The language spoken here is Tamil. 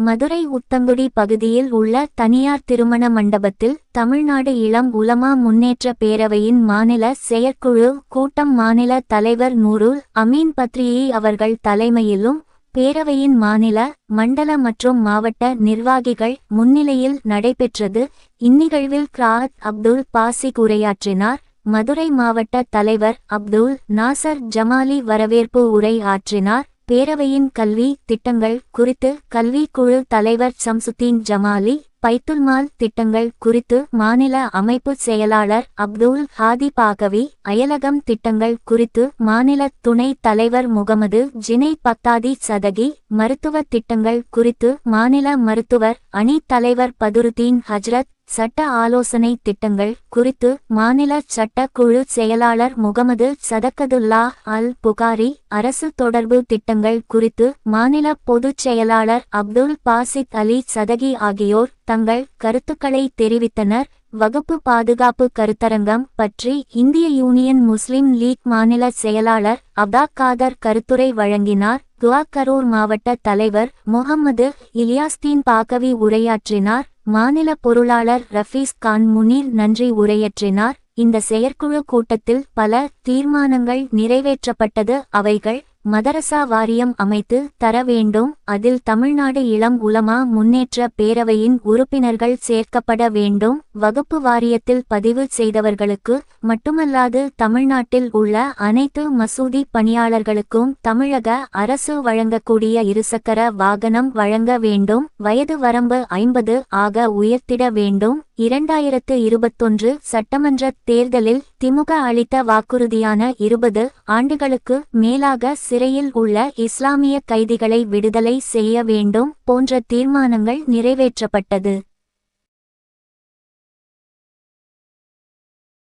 மதுரை உத்தங்குடி பகுதியில் உள்ள தனியார் திருமண மண்டபத்தில் தமிழ்நாடு இளம் உலமா முன்னேற்ற பேரவையின் மாநில செயற்குழு கூட்டம் மாநில தலைவர் நூருல் அமீன் பத்ரியை அவர்கள் தலைமையிலும் பேரவையின் மாநில மண்டல மற்றும் மாவட்ட நிர்வாகிகள் முன்னிலையில் நடைபெற்றது. இந்நிகழ்வில் கிராத் அப்துல் பாசிக் உரையாற்றினார். மதுரை மாவட்ட தலைவர் அப்துல் நாசர் ஜமாலி வரவேற்பு உரை ஆற்றினார். பேரவையின் கல்வி திட்டங்கள் குறித்து கல்வி குழு தலைவர் சம்சுத்தீன் ஜமாலி பைத்துல்மால் திட்டங்கள் குறித்து மாநில அமைப்பு செயலாளர் அப்துல் ஹாதி பாகவி அயலகம் திட்டங்கள் குறித்து மாநில துணை தலைவர் முகமது ஜினை பத்தாதி சதகி மருத்துவ திட்டங்கள் குறித்து மாநில மருத்துவர் அணி தலைவர் பதுருதீன் ஹஜ்ரத் சட்ட ஆலோசனை திட்டங்கள் குறித்து மாநில சட்ட குழு செயலாளர் முகமது சதக்கதுல்லா அல் புகாரி அரசு தொடர்பு திட்டங்கள் குறித்து மாநில பொதுச் செயலாளர் அப்துல் பாசித் அலி சதகி ஆகியோர் தங்கள் கருத்துக்களை தெரிவித்தனர். வகுப்பு பாதுகாப்பு கருத்தரங்கம் பற்றி இந்திய யூனியன் முஸ்லிம் லீக் மாநில செயலாளர் அப்தா காதர் கருத்துரை வழங்கினார். துவாக்கரூர் மாவட்ட தலைவர் முகமது இலியாஸ்தீன் பாகவி உரையாற்றினார். மாநில பொருளாளர் ரஃபீஸ் கான் முனீர் நன்றி உரையாற்றினார். இந்த செயற்குழு கூட்டத்தில் பல தீர்மானங்கள் நிறைவேற்றப்பட்டது. அவைகள் மதரசா வாரியம் அமைத்து தர வேண்டும். அதில் தமிழ்நாடு இளம் உலமா முன்னேற்ற பேரவையின் உறுப்பினர்கள் சேர்க்கப்பட வேண்டும். வகுப்பு வாரியத்தில் பதிவு செய்தவர்களுக்கு மட்டுமல்லாது தமிழ்நாட்டில் உள்ள அனைத்து மசூதி பணியாளர்களுக்கும் தமிழக அரசு வழங்கக்கூடிய இருசக்கர வாகனம் வழங்க வேண்டும். வயது வரம்பு ஐம்பது ஆக உயர்த்திட வேண்டும். இரண்டாயிரத்து இருபத்தொன்று சட்டமன்ற தேர்தலில் திமுக அளித்த வாக்குறுதியான இருபது ஆண்டுகளுக்கு மேலாக சிறையில் உள்ள இஸ்லாமிய கைதிகளை விடுதலை செய்ய வேண்டும் போன்ற தீர்மானங்கள் நிறைவேற்றப்பட்டது.